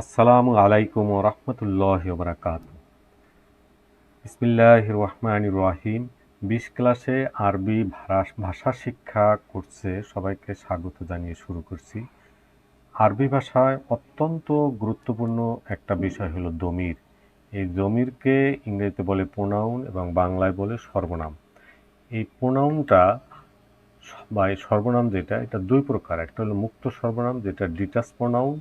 আসসালামু আলাইকুম ও রহমতুল্লাহ বরাকাত ইসমিল্লাহ রহমান রাহিম। বিশ ক্লাসে আরবি ভাষা শিক্ষা কোর্সে সবাইকে স্বাগত জানিয়ে শুরু করছি। আরবি ভাষায় অত্যন্ত গুরুত্বপূর্ণ একটা বিষয় হলো দমির এই জমিরকে ইংরেজিতে বলে প্রোনাউন এবং বাংলায় বলে সর্বনাম। এই প্রোনাউনটা বা এই সর্বনাম যেটা, এটা দুই প্রকার। একটা হলো মুক্ত সর্বনাম, যেটা ডিটাস প্রোনাউন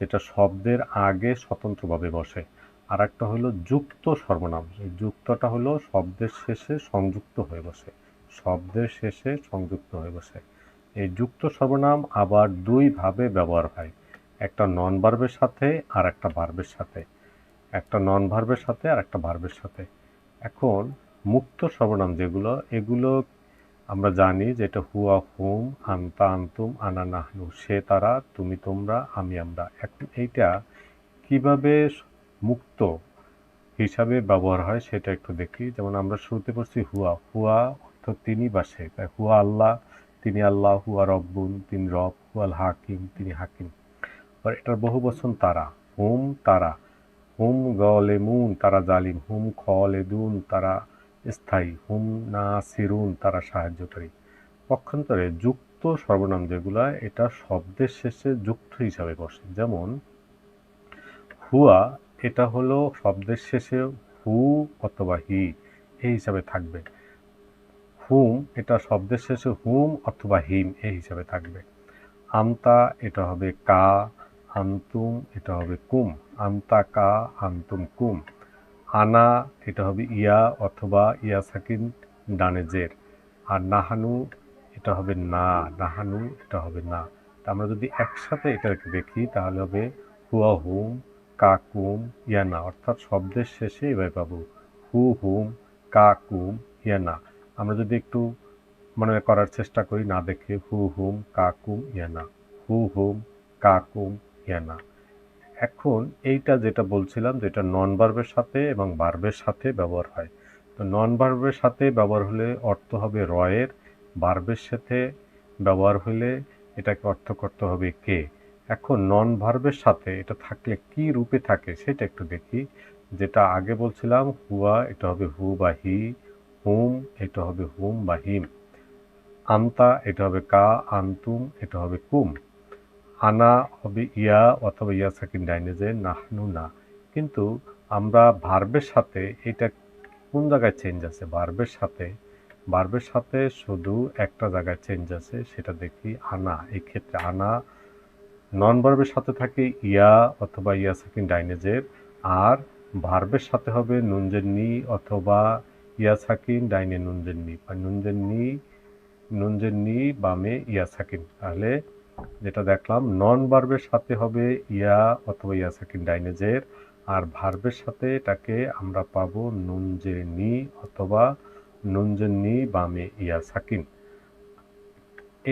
যেটা শব্দের আগে স্বতন্ত্রভাবে বসে। আর একটা হলো যুক্ত সর্বনাম। এই যুক্তটা হলো শব্দের শেষে সংযুক্ত হয়ে বসে। শব্দের শেষে সংযুক্ত হয়ে বসে। এই যুক্ত সর্বনাম আবার দুইভাবে ব্যবহার হয়। একটা নন ভার্বের সাথে আর একটা ভার্বের সাথে। একটা নন ভার্বের সাথে আর একটা ভার্বের সাথে। এখন মুক্ত সর্বনাম যেগুলো, এগুলো আমরা জানি যে এটা হুয়া, হুম, আন্তা, আন্তুম, আনা নাহনু। সে, তারা, তুমি, তোমরা, আমি, আমরা। এখন এইটা কীভাবে মুক্ত হিসাবে ব্যবহার হয় সেটা একটু দেখি। যেমন আমরা শুরুতে পড়ছি হুয়া। হুয়া অর্থ তিনি বা সে। তাই হুয়া আল্লাহ, তিনি আল্লাহ, হুয়া রব্বুন, তিনি রব হুয়াল হাকিম, তিনি হাকিম। আর এটার বহু বচন তারা। হুম তারা। হুম, গলেমুন, তারা জালিম। হুম, খলেদুন, তারা স্থায়ী হুম না সিরুন তারা সাহায্যকারী পক্ষান্তরে যুক্ত সর্বনাম যেগুলা, এটা শব্দের শেষে যুক্ত হিসাবে বসে। যেমন, হুয়া, এটা হলো শব্দের শেষে হু অথবা হি, এই হিসাবে থাকবে। হুম, এটা শব্দের শেষে হুম অথবা হিম, এই হিসাবে থাকবে। আমতা, এটা হবে কা। আন্তুম, এটা হবে কুম। আমতা, কা, আন্তুম, কুম। আনা, এটা হবে ইয়া অথবা ইয়া সাকিন ডানেজের আর নাহানু, এটা হবে না। নাহানু, এটা হবে না। তা আমরা যদি একসাথে এটাকে দেখি, তাহলে হবে হুয়া হুম কাকুম ইয়ানা অর্থাৎ শব্দের শেষে এভাবে পাবো হু হুম কাকুম ইয়ানা আমরা যদি একটু মনে করার চেষ্টা করি, না দেখে হু হুম কাকুম ইয়ানা হু হুম কাকুম ইয়ানা এখন এইটা যেটা বলছিলাম, যেটা নন ভার্বের সাথে এবং ভার্বের সাথে ব্যবহার হয়। তো নন ভার্বের সাথে ব্যবহার হলে অর্থ হবে রয়ের ভার্বের সাথে ব্যবহার হলে এটাকে অর্থ করতে হবে কে। এখন নন ভার্বের সাথে এটা থাকলে কি রূপে থাকে সেটা একটু দেখি। যেটা আগে বলছিলাম, হুয়া, এটা হবে হু বা হি, হুম, এটা হবে হুম বা হিম। আমতা এটা হবে কা, আন্তুম, এটা হবে কুম। আনা হবে ইয়া অথবা ইয়া সাকিন ডাইনেজে নাহনু না। কিন্তু আমরা ভার্বের সাথে এটা কোন জায়গায় চেঞ্জ আছে? ভার্বের সাথে। ভার্বের সাথে শুধু একটা জায়গায় চেঞ্জ আছে, সেটা দেখি আনা। এই ক্ষেত্রে আনা নন ভার্বের সাথে থাকে ইয়া অথবা ইয়া সাকিন ডাইনেজের আর ভার্বের সাথে হবে নুনজের নি অথবা ইয়া সাকিন ডাইনে নুনজের নি বা নুনজের নি নুনজের নি বামে ইয়া সাকিন তাহলে যেটা দেখলাম নন ভার্বের সাথে হবে ইয়া অথবা ইয়া সাকিন ডাইনেজের, আর ভার্বের সাথে এটাকে আমরা পাবো নুনজের নি অথবা নুনজের নি বামে ইয়া সাকিন।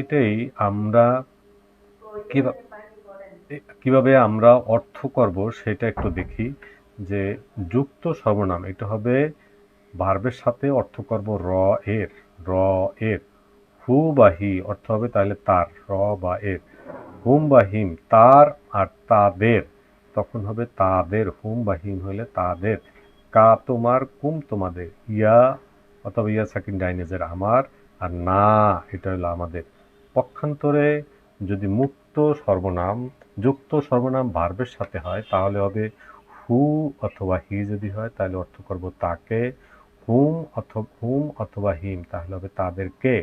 এটাই আমরা কীভাবে কীভাবে আমরা অর্থ করব সেটা একটু দেখি, যে যুক্ত সর্বনাম, এটা হবে ভার্বের সাথে অর্থ করব র এর র এর হু বা হি অর্থ হবে তাহলে তার, র বা এর। হুম বা হিম তার আর তাদের। তখন হবে তাদের হুম বা হিম হলে তাদের। কা তোমার, কুম তোমাদের। ইয়া অথবা ইয়া সাকিন ডাইনেজের আমার আর না, এটা হলো আমাদের। পক্ষান্তরে যদি মুক্ত সর্বনাম, যুক্ত সর্বনাম ভার্বের সাথে হয়, তাহলে হবে হু অথবা হি যদি হয়, তাহলে অর্থ করব তাকে। হুম অথবা হুম অথবা হিম, তাহলে হবে তাদেরকে।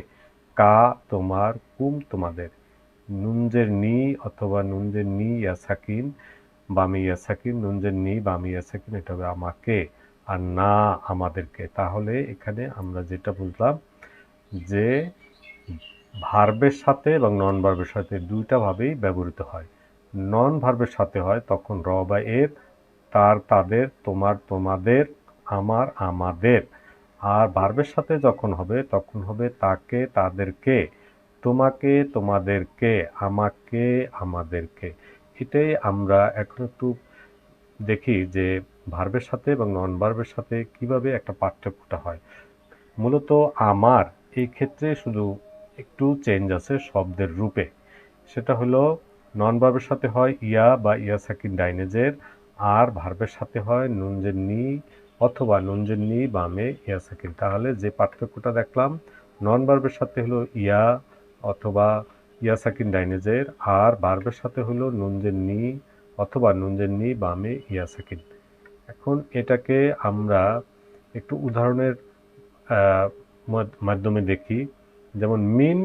কা তোমার, কুম তোমাদের। নুনজের নি অথবা নুনজের নি ইয়াসাকিন, বামি ইয়াসাকিন, নুনজের নি, বামি ইয়াসাকিন, এটা হবে আমাকে আর না আমাদেরকে। তাহলে এখানে আমরা যেটা বুঝলাম যে ভার্বের সাথে এবং নন ভার্বের সাথে দুইটা ভাবেই ব্যবহৃত হয়। নন ভার্বের সাথে হয় তখন র বা এর, তার তাদের, তোমার তোমাদের, আমার আমাদের। আর ভার্বের সাথে যখন হবে, তখন হবে তাকে, তাদেরকে, তোমাকে, তোমাদেরকে, আমাকে, আমাদেরকে। এটাই আমরা এখন একটু দেখি যে ভার্বের সাথে এবং নন ভার্বের সাথে কীভাবে একটা পার্থক্যটা হয়। মূলত আমার এই ক্ষেত্রে শুধু একটু চেঞ্জ আছে শব্দের রূপে। সেটা হলো নন ভার্বের সাথে হয় ইয়া বা ইয়া সাকিন ডাইনেজের, আর ভার্বের সাথে হয় নুনজের নি অথবা নুনজের নি বামে ইয়া সাকিন তাহলে যে পার্থক্যটা দেখলাম নন বার্বের সাথে হলো ইয়া অথবা ইয়া সাকিন ডাইনেজের, আর বার্বের সাথে হলো নুনজের নি অথবা নুনজের নি বামে ইয়া সাকিন এখন এটাকে আমরা একটু উদাহরণের মাধ্যমে দেখি। যেমন মিন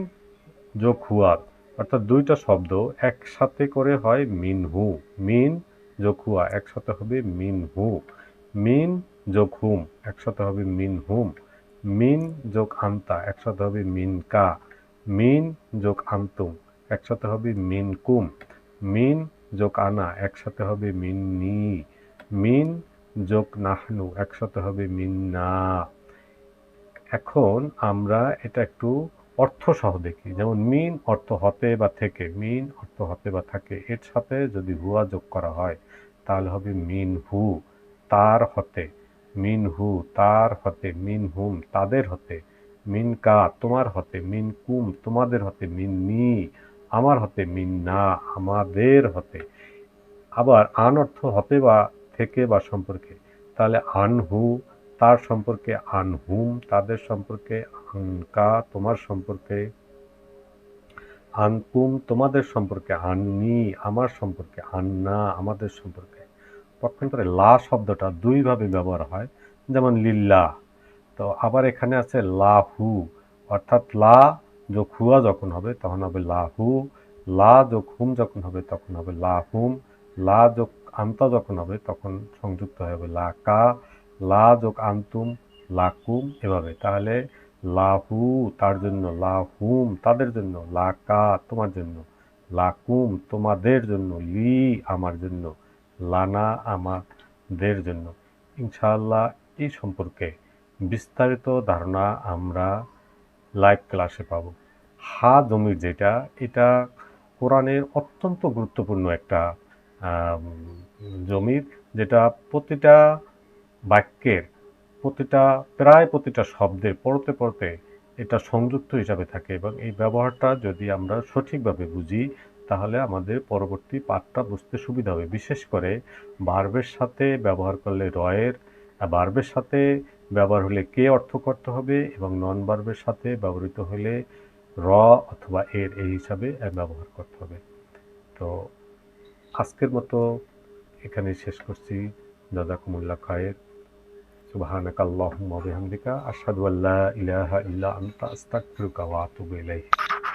যোগ হুয়াত অর্থাৎ দুইটা শব্দ একসাথে করে হয় মিন হু। মিন যোগ হুয়া, একসাথে হবে মিন হু। মিন যোগ হুম, একসাথে হবে মিন হুম। মিন যোগ আন্তা, একসাথে হবে মিন কা। মিন যোগ আন্তুম, একসাথে হবে মিন কুম। মিন যোগ আনা, একসাথে হবে মিন নি। মিন যোগ নাহনু, একসাথে হবে মিন না। এখন আমরা এটা একটু অর্থ সহ দেখি। যেমন মিন অর্থ হতে বা থেকে, মিন অর্থ হতে বা থাকে, এর সাথে যদি হুয়া যোগ করা হয়, তাহলে হবে মিন হু, তার হতে। মিন হু, তার হতে মিন হুম, তাদের হতে মিন কা, তোমার হতে মিন কুম, তোমাদের হতে মিন নি, আমার হতে মিন না, আমাদের হতে। আবার আন অর্থ হতে বা থেকে বা সম্পর্কে। তাহলে আনহু তার সম্পর্কে আনহুম তাদের সম্পর্কে আনকা তোমার সম্পর্কে আনকুম তোমাদের সম্পর্কে আননি আমার সম্পর্কে আন্না আমাদের সম্পর্কে পক্ষান্তরে লা শব্দটা দুইভাবে ব্যবহার হয়, যেমন লিল্লা তো আবার এখানে আছে লাহু, অর্থাৎ লা যোগ হুয়া যখন হবে তখন হবে লাহু, লা যোগ হুম যখন হবে তখন হবে লাহুম, লা যোগ আন্তা যখন হবে তখন সংযুক্ত হবে লা কা লা যোগ আন্তুম, লাকুম, এভাবে। তাহলে লাহু তার জন্য লাহুম, তাদের জন্য লা কা তোমার জন্য, লাকুম তোমাদের জন্য, লি আমার জন্য লানা আমাদের জন্য। ইনশাআল্লাহ এই সম্পর্কে বিস্তারিত ধারণা আমরা লাইভ ক্লাসে পাব। হা জমির যেটা, এটা কোরআনের অত্যন্ত গুরুত্বপূর্ণ একটা জমির যেটা প্রতিটা বাক্যের প্রতিটা, প্রায় প্রতিটা শব্দের পড়তে পড়তে এটা সংযুক্ত হিসাবে থাকে এবং এই ব্যবহারটা যদি আমরা সঠিকভাবে বুঝি তাহলে আমাদের পরবর্তী পাঠটা বুঝতে সুবিধা হবে। বিশেষ করে ভার্বের সাথে ব্যবহার করলে রয়ের ভার্বের সাথে ব্যবহার হলে কে অর্থ করতে হবে এবং নন ভার্বের সাথে ব্যবহৃত হলে র অথবা এর এই হিসাবে ব্যবহার করতে হবে। তো আজকের মতো এখানে শেষ করছি। জাজাকুমুল্লাহ খায়ের। সুবহানাকা আল্লাহুম্মা ওয়া বিহামদিকা। আশহাদু ইলাহা ইল্লা আনতা। আস্তাগফিরুকা ওয়া